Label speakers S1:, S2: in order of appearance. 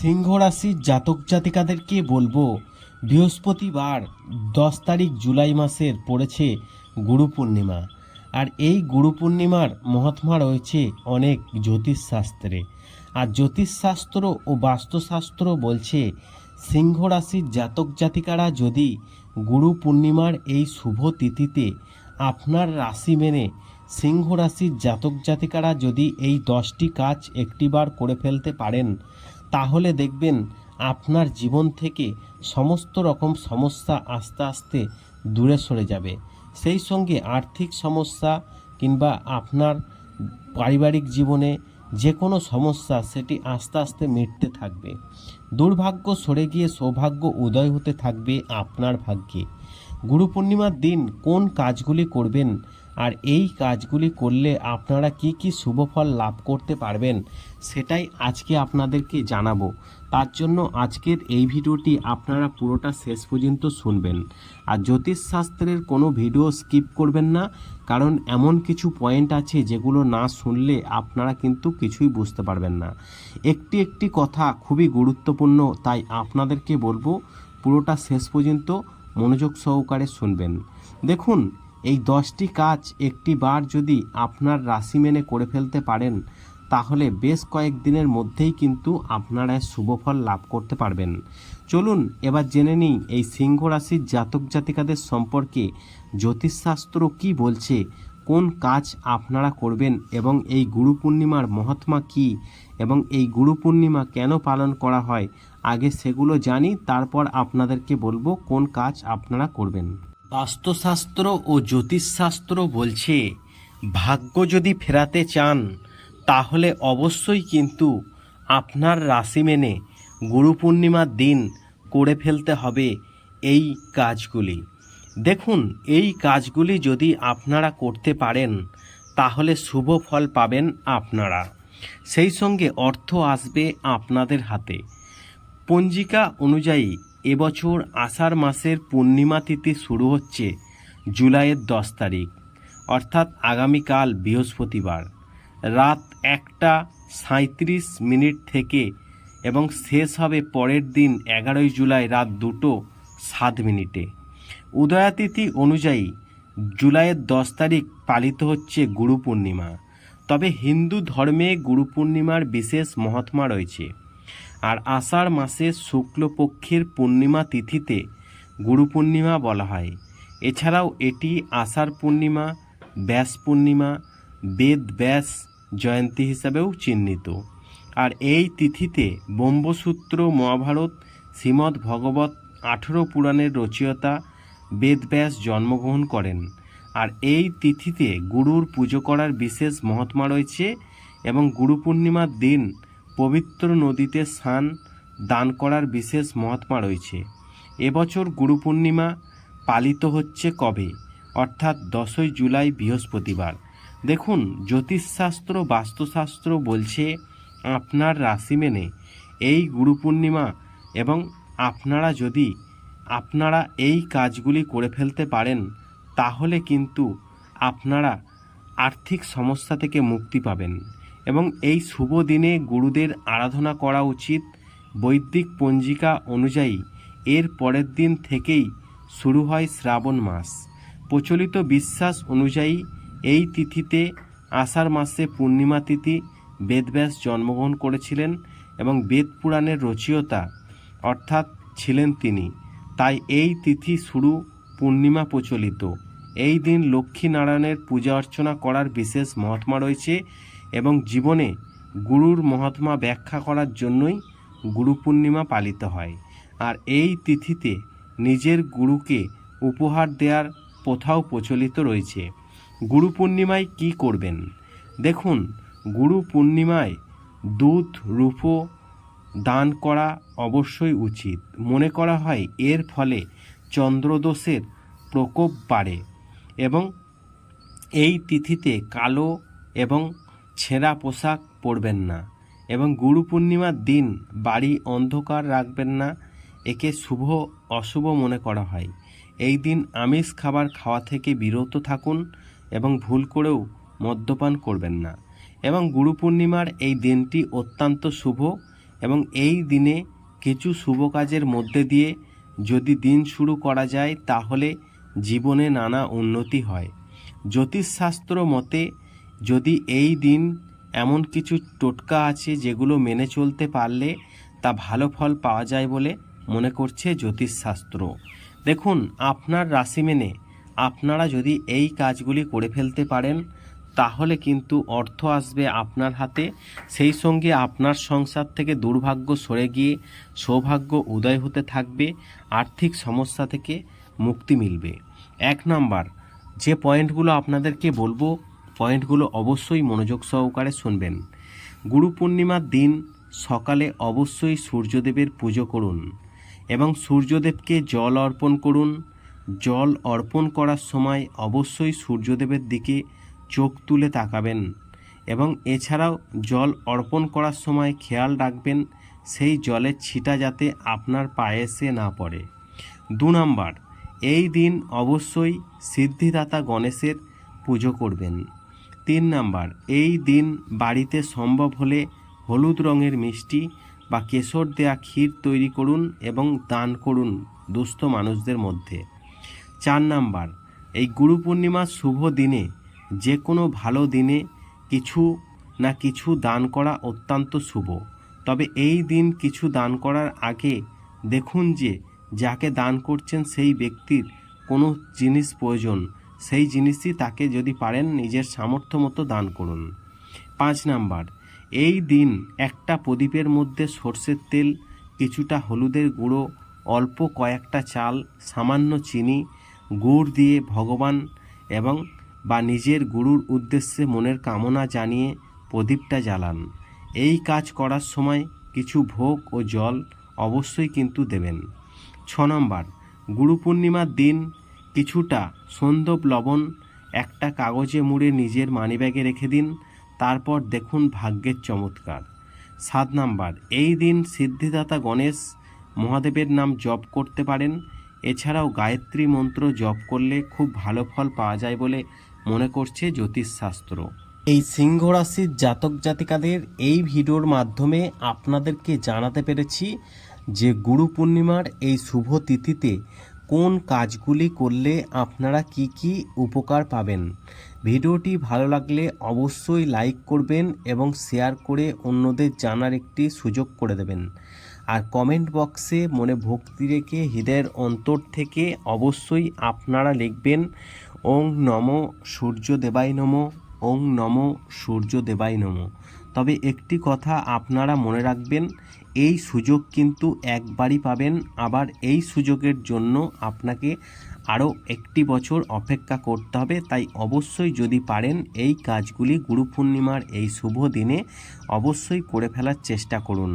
S1: সিংহ রাশির জাতক জাতিকাদেরকে বলব, বৃহস্পতিবার দশ তারিখ জুলাই মাসের পড়েছে গুরু পূর্ণিমা। আর এই গুরু পূর্ণিমার মহাত্মা রয়েছে অনেক জ্যোতিষশাস্ত্রে। আর জ্যোতিষশাস্ত্র ও বাস্তুশাস্ত্র বলছে সিংহ রাশির জাতক জাতিকারা যদি গুরু পূর্ণিমার এই শুভ তিথিতে আপনার রাশি মেনে সিংহ রাশির জাতক জাতিকারা যদি এই দশটি কাজ একটিবার করে ফেলতে পারেন তাহলে দেখবেন আপনার জীবন থেকে সমস্ত রকম সমস্যা আস্তে আস্তে দূরে সরে যাবে। সেই সঙ্গে আর্থিক সমস্যা কিংবা আপনার পারিবারিক জীবনে যে কোনো সমস্যা সেটি আস্তে আস্তে মিটতে থাকবে। দুর্ভাগ্য সরে গিয়ে সৌভাগ্য উদয় হতে থাকবে আপনার ভাগ্যে। গুরু পূর্ণিমার দিন কোন কাজগুলি করবেন আর এই কাজগুলি করলে আপনারা কি কি শুভফল লাভ করতে পারবেন সেটাই আজকে আপনাদেরকে জানাব। তার জন্য আজকের এই ভিডিওটি আপনারা পুরোটা শেষ পর্যন্ত শুনবেন। আর জ্যোতিষশাস্ত্রের কোনো ভিডিও স্কিপ করবেন না, কারণ এমন কিছু পয়েন্ট আছে যেগুলো না শুনলে আপনারা কিন্তু কিছুই বুঝতে পারবেন না। একটি একটি কথা খুবই গুরুত্বপূর্ণ, তাই আপনাদেরকে বলব পুরোটা শেষ পর্যন্ত মনোযোগ সহকারে শুনবেন। দেখুন এই দশটি কাজ একটি বার যদি আপনার রাশি মেনে করে ফেলতে পারেন, তাহলে বেশ কয়েক দিনের মধ্যেই কিন্তু আপনারা শুভফল লাভ করতে পারবেন। চলুন এবার জেনে নিই এই সিংহ রাশির জাতক জাতিকাদের সম্পর্কে জ্যোতিষশাস্ত্র কি বলছে, কোন কাজ আপনারা করবেন এবং এই গুরু পূর্ণিমার মহাত্মা কি এবং এই গুরু পূর্ণিমা কেন পালন করা হয়, আগে সেগুলো জানি, তারপর আপনাদেরকে বলব কোন কাজ আপনারা করবেন। বাস্তুশাস্ত্র ও জ্যোতিষশাস্ত্র বলছে, ভাগ্য যদি ফেরাতে চান, তাহলে অবশ্যই কিন্তু আপনার রাশি মেনে গুরু পূর্ণিমার দিন করে ফেলতে হবে এই কাজগুলি। দেখুন, এই কাজগুলি যদি আপনারা করতে পারেন, তাহলে শুভ ফল পাবেন আপনারা। সেই সঙ্গে অর্থ আসবে আপনাদের হাতে। পঞ্জিকা অনুযায়ী এবছর আষাঢ় মাসের পূর্ণিমা তিথি শুরু হচ্ছে জুলাইয়ের দশ তারিখ, অর্থাৎ আগামীকাল বৃহস্পতিবার। রাত একটা সাঁত্রিশ মিনিট থেকে এবং শেষ হবে পরের দিন এগারোই জুলাই রাত দুটো সাত মিনিটে। উদয়াতিথি অনুযায়ী জুলাইয়ের দশ তারিখ পালিত হচ্ছে গুরু পূর্ণিমা। তবে হিন্দু ধর্মে গুরু পূর্ণিমার বিশেষ মহাত্মা রয়েছে। আর আষাঢ় মাসের শুক্লপক্ষের পূর্ণিমা তিথিতে গুরু পূর্ণিমা বলা হয়। এছাড়াও এটি আষাঢ় পূর্ণিমা, ব্যাস পূর্ণিমা, বেদ ব্যাস, জয়ন্তী হিসাবেও চিহ্নিত। আর এই তিথিতে ব্রহ্মসূত্র, মহাভারত, শ্রীমদ্ ভগবত আঠেরো পুরাণের রচয়িতা বেদব্যাস জন্মগ্রহণ করেন। আর এই তিথিতে গুরুর পুজো করার বিশেষ মহাত্মা রয়েছে এবং গুরু পূর্ণিমার দিন পবিত্র নদীতে স্নান দান করার বিশেষ মহাত্মা রয়েছে। এবছর গুরু পূর্ণিমা পালিত হচ্ছে কবে? অর্থাৎ দশই জুলাই বৃহস্পতিবার। দেখুন, জ্যোতিষশাস্ত্র, বাস্তুশাস্ত্র বলছে, আপনার রাশি মেনে এই গুরু পূর্ণিমা এবং আপনারা যদি আপনারা এই কাজগুলি করে ফেলতে পারেন, তাহলে কিন্তু আপনারা আর্থিক সমস্যা থেকে মুক্তি পাবেন। এবং এই শুভ দিনে গুরুদের আরাধনা করা উচিত বৈদিক পঞ্জিকা অনুযায়ী। এর পরের দিন থেকেই শুরু হয় শ্রাবণ মাস। প্রচলিত বিশ্বাস অনুযায়ী এই তিথিতে আষাঢ় মাসে পূর্ণিমা তিথি বেদব্যাস জন্মগ্রহণ করেছিলেন এবং বেদ পুরাণের রচয়িতা অর্থাৎ ছিলেন তিনি। তাই এই তিথি শুরু পূর্ণিমা প্রচলিত। এই দিন লক্ষ্মী নারায়ণের পূজা অর্চনা করার বিশেষ মহাত্মা রয়েছে এবং জীবনে গুরুর মহাত্মা ব্যাখ্যা করার জন্যই গুরু পূর্ণিমা পালিত হয়। আর এই তিথিতে নিজের গুরুকে উপহার দেওয়ার প্রথাও প্রচলিত রয়েছে। গুরু পূর্ণিমায় কী করবেন? দেখুন, গুরু পূর্ণিমায় দুধ, রূপো দান করা অবশ্যই উচিত। মনে করা হয়, এর ফলে চন্দ্রদোষের প্রকোপ বাড়ে এবং এই তিথিতে কালো এবং ছেঁড়া পোশাক পরবেন না এবং গুরু পূর্ণিমার দিন বাড়ি অন্ধকার রাখবেন না। একে শুভ অশুভ মনে করা হয়। এই দিন আমিষ খাবার খাওয়া থেকে বিরত থাকুন এবং ভুল করেও মদ্যপান করবেন না। এবং গুরু পূর্ণিমার এই দিনটি অত্যন্ত শুভ এবং এই দিনে কিছু শুভ কাজের মধ্যে দিয়ে যদি দিন শুরু করা যায় তাহলে জীবনে নানা উন্নতি হয়। জ্যোতিষশাস্ত্র মতে যদি এই দিন এমন কিছু টোটকা আছে যেগুলো মেনে চলতে পারলে তা ভালো ফল পাওয়া যায় বলে মনে করছে জ্যোতিষশাস্ত্র। দেখুন, আপনার রাশি মেনে আপনারা যদি এই কাজগুলি করে ফেলতে পারেন, তাহলে কিন্তু অর্থ আসবে আপনার হাতে। সেই সঙ্গে আপনার সংসার থেকে দুর্ভাগ্য সরে গিয়ে সৌভাগ্য উদয় হতে থাকবে, আর্থিক সমস্যা থেকে মুক্তি মিলবে। এক নাম্বার, যে পয়েন্টগুলো আপনাদেরকে বলব পয়েন্টগুলো অবশ্যই মনোযোগ সহকারে শুনবেন। গুরু পূর্ণিমার দিন সকালে অবশ্যই সূর্যদেবের পুজো করুন এবং সূর্যদেবকে জল অর্পণ করুন। জল অর্পণ করার সময় অবশ্যই সূর্যদেবের দিকে চোখ তুলে তাকাবেন এবং এছাড়াও জল অর্পণ করার সময় খেয়াল রাখবেন, সেই জলের ছিটা যাতে আপনার পায়ে এসে না পড়ে। দু নম্বর, এই দিন অবশ্যই সিদ্ধিদাতা গণেশের পুজো করবেন। তিন নাম্বার, এই দিন বাড়িতে সম্ভব হলে হলুদ রঙের মিষ্টি বা কেশর দেয়া ক্ষীর তৈরি করুন এবং দান করুন দুস্থ মানুষদের মধ্যে। চার নাম্বার, এই গুরু পূর্ণিমার শুভ দিনে যে কোনো ভালো দিনে কিছু না কিছু দান করা অত্যন্ত শুভ। তবে এই দিন কিছু দান করার আগে দেখুন যে যাকে দান করছেন সেই ব্যক্তির কোনো জিনিস প্রয়োজন সেই জিনিসটি তাকে যদি পারেন নিজের সামর্থ্য মতো দান করুন। পাঁচ নাম্বার, এই দিন একটা প্রদীপের মধ্যে সর্ষের তেল, কিছুটা হলুদের গুঁড়ো, অল্প কয়েকটা চাল, সামান্য চিনি, গুড় দিয়ে ভগবান এবং বা নিজের গুরুর উদ্দেশ্যে মনের কামনা জানিয়ে প্রদীপটা জ্বালান। এই কাজ করার সময় কিছু ভোগ ও জল অবশ্যই কিন্তু দেবেন। ছ নম্বর গুরু পূর্ণিমার দিন কিছুটা সন্দব লবণ, একটা কাগজে মুড়ে নিজের মানিব্যাগে রেখে দিন, তারপর দেখুন ভাগ্যের চমৎকার। সাত নাম্বার, এই দিন সিদ্ধিদাতা গণেশ মহাদেবের নাম জপ করতে পারেন, এছাড়াও গায়ত্রী মন্ত্র জপ করলে খুব ভালো ফল পাওয়া যায় বলে মনে করছে জ্যোতিষশাস্ত্র। এই সিংহ রাশির জাতক জাতিকাদের এই ভিডিওর মাধ্যমে আপনাদেরকে জানাতে পেরেছি যে গুরু পূর্ণিমার এই শুভ তিথিতে কোন কাজগুলি করলে আপনারা কি কি উপকার পাবেন? ভিডিওটি ভালো লাগলে অবশ্যই লাইক করবেন এবং শেয়ার করে অন্যদের জানার একটি সুযোগ করে দেবেন। আর কমেন্ট বক্সে মনে ভক্তি রেখে হৃদয়ের অন্তর থেকে অবশ্যই আপনারা লিখবেন, ওং নম সূর্য দেবাই নম, ওং নম সূর্য দেবাই নম। তবে একটি কথা আপনারা মনে রাখবেন, এই সুযোগ কিন্তু একবারই পাবেন। আবার এই সুযোগের জন্য আপনাকে আরও একটি বছর অপেক্ষা করতে হবে। তাই অবশ্যই যদি পারেন এই কাজগুলি গুরু পূর্ণিমার এই শুভ দিনে অবশ্যই করে ফেলার চেষ্টা করুন।